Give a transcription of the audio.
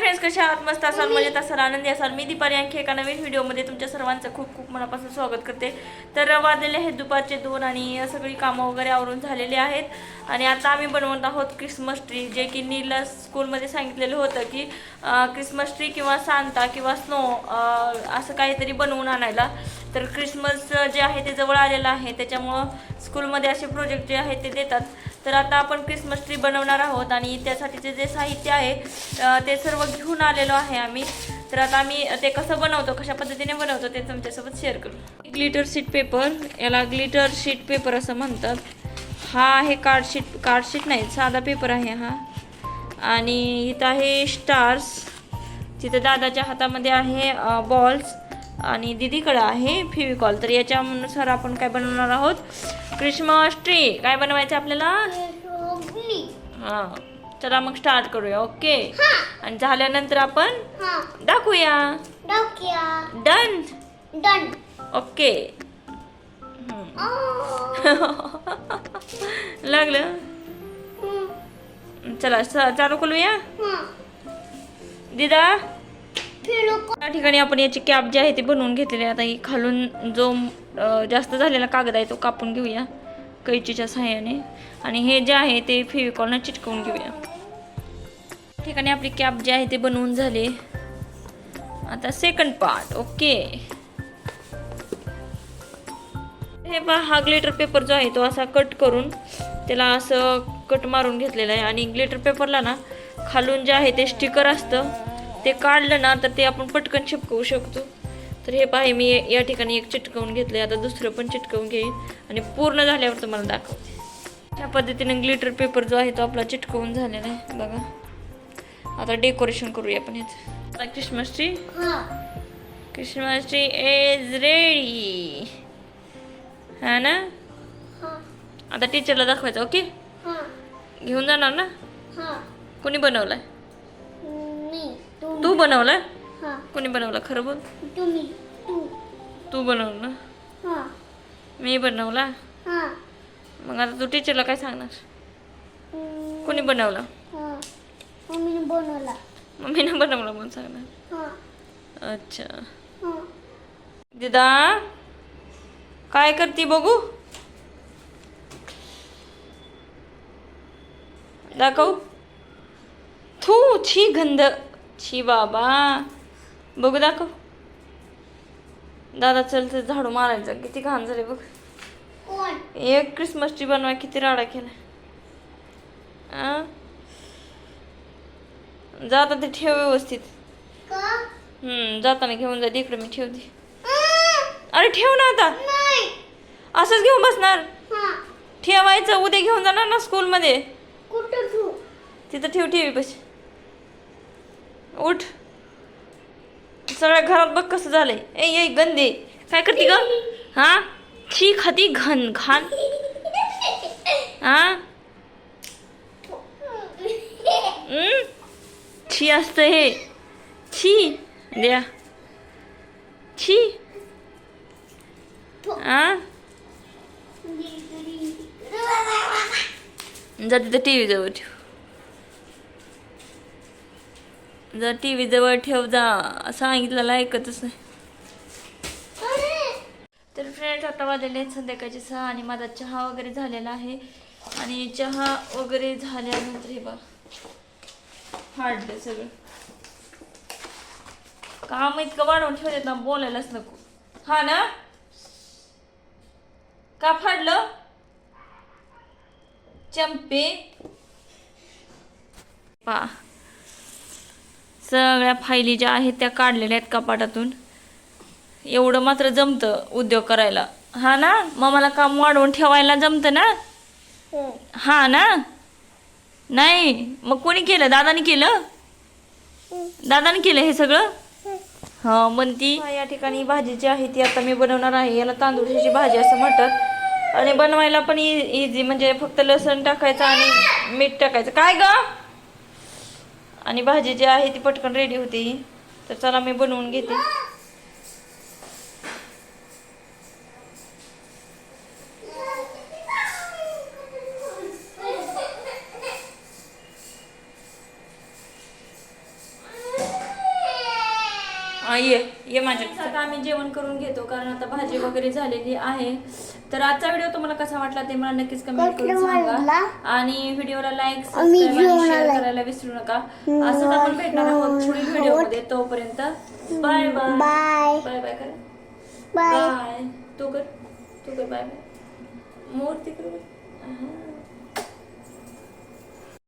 Friends कशा आहात? मस्त असाल मजेत असाल आनंदी असाल? मी दीपाली आणखी एका नवीन व्हिडिओमध्ये तुमच्या सर्वांचं खूप खूप मनापासून स्वागत करते. तर वाजलेले आहेत दुपारचे दोन आणि सगळी कामं वगैरे आवरून झालेली आहेत. आणि आता आम्ही बनवत आहोत क्रिसमस ट्री जे की नीलला स्कूलमध्ये सांगितलेलं होतं की क्रिसमस ट्री किंवा सांता किंवा स्नो असं काहीतरी बनवून आणायला. तर क्रिसमस जे आहे ते जवळ आलेलं आहे. त्याच्यामुळं स्कूलमध्ये असे प्रोजेक्ट जे आहेत ते देतात. तर आता आपण क्रिसमस ट्री बनवणार आहोत आणि त्यासाठीचे जे साहित्य आहे ते सर्व घेऊन आलेलो आहे आम्ही. तर आता आम्ही ते कसं बनवतो कशा पद्धतीने बनवतो ते तुमच्यासोबत शेअर करू. ग्लिटर शीट पेपर याला ग्लिटर शीट पेपर असं म्हणतात. हा आहे कार्डशीट कार्डशीट नाही साधा पेपर आहे हा. आणि इथं आहे स्टार्स तिथं दादाच्या हातामध्ये आहे बॉल्स आणि दिदीकडं आहे फेविकॉल. तर याच्यानुसार आपण काय बनवणार आहोत? क्रिसमस ट्री काय बनवायचं आपल्याला? हां चला मग स्टार्ट करूया ओके आणि झाल्यानंतर आपण दाखवूया. डन डन ओके लागलं? चला चालू करूया? दिदा? या ठिकाणी आपण याची कॅप जी आहे ती बनवून घेतलेली आहे. आता ही खालून जो जास्त झालेला कागद आहे तो कापून घेऊया कैचीच्या सहाय्याने आणि हे जे आहे ते फेविकॉलनं चिटकवून घेऊया. ठिकाणी आपली कॅप जी आहे ते बनवून झाली. आता सेकंड पार्ट ओके हे पहा हा ग्लिटर पेपर जो आहे तो असा कट करून त्याला असं कट मारून घेतलेला आहे. आणि ग्लिटर पेपरला ना खालून जे आहे ते स्टिकर असतं. ते काढलं ना तर ते आपण पटकन चिपकवू शकतो. तर हे पाहे मी या ठिकाणी एक चिटकवून घेतलं आता दुसरं पण चिटकवून घेईन आणि पूर्ण झाल्यावर तुम्हाला दाखवते. त्या पद्धतीने ग्लिटर पेपर जो आहे तो आपला चिटकवून झालेला आहे. बघा. आता डेकोरेशन करूया आपण याचं. आता Christmas tree Christmas tree is ready हा ना? आता टीचरला दाखवायचं ओके घेऊन जाणार ना? कोणी बनवलाय? हा. कोणी बनवला? खरं बोल. तुम्ही तू. तू बनवलं ना. हा. मी बनवला? हा. मग आता तू टीचरला काय सांगणार? हम्म, कोणी बनवला? हा. मम्मीने बनवला. मम्मीनं बनवला म्हणून सांगणार. हा. अच्छा. हा. दिदा काय करते बघू? दाखव. थू छी गंध. छी बाबा. बघू दाखव. दादा चल ते झाडू मारायचं किती घाण झाले बघ. एक क्रिसमस ट्री बनवाय किती राडा केला? जाता ते ठेव व्यवस्थित. हम्म जाताना घेऊन जा. इकडे मी ठेवते. अरे ठेव ना आता. असंच घेऊन बसणार. हा. ठेवायचं उद्या घेऊन जाणार ना स्कूलमध्ये तिथं ठेव ठेवी पशी उठ. सगळ्या घरात बघ कसं झालंय. ए ये गंदे. काय करते ग? हा? छी खाती घन घाण. हा? छी असतं हे. छी द्या. छी हा? जाते तर टी व्ही जवळ ठेव. जा टी व्ही जवळ ठेव जा सांगितलेलं ऐकतच नाही. तर फ्रेंड्स आता वाजलेले संध्याकाळचे सहा आणि माझा चहा वगैरे झालेला आहे. आणि चहा वगैरे झाल्यानंतर हे बघ फाडलं सगळं. काम इतकं वाढवून ठेवलेत ना बोलायलाच नको. हा ना? का फाडलं? चंपे. पा. सगळ्या फायली ज्या आहेत त्या काढलेल्या आहेत कपाटातून. एवढं मात्र जमतं उद्योग करायला. हा ना? मग मला काम वाढवून ठेवायला जमतं ना? हा. ना? नाही? मग कोणी केलं? दादाने केलं? दादाने केलं हे सगळं? हा. म्हणती या ठिकाणी भाजी जी आहे ती आता मी बनवणार आहे. याला तांदूळची भाजी असं म्हणतात. आणि बनवायला पण इझी म्हणजे फक्त लसण टाकायचं आणि मीठ टाकायचं. काय ग? आणि भाजी जी आहे ती पटकन रेडी होते. तर चला मी बनवून घेते. हा, ये ये माझ्या आता आम्ही जेवण करून घेतो कारण आता भाजी वगैरे झालेली आहे. तर आजचा व्हिडिओ तुम्हाला कसा वाटला ते मला नक्कीच कमेंट करून सांगा? आणि व्हिडिओला लाईक शेअर करायला विसरू नका. असंच आपण भेटणार आहोत पुढील व्हिडिओमध्ये तोपर्यंत. Bye bye bye bye bye कर. बाय बाय तू कर तू कर बाय बाय मूर्ती कर.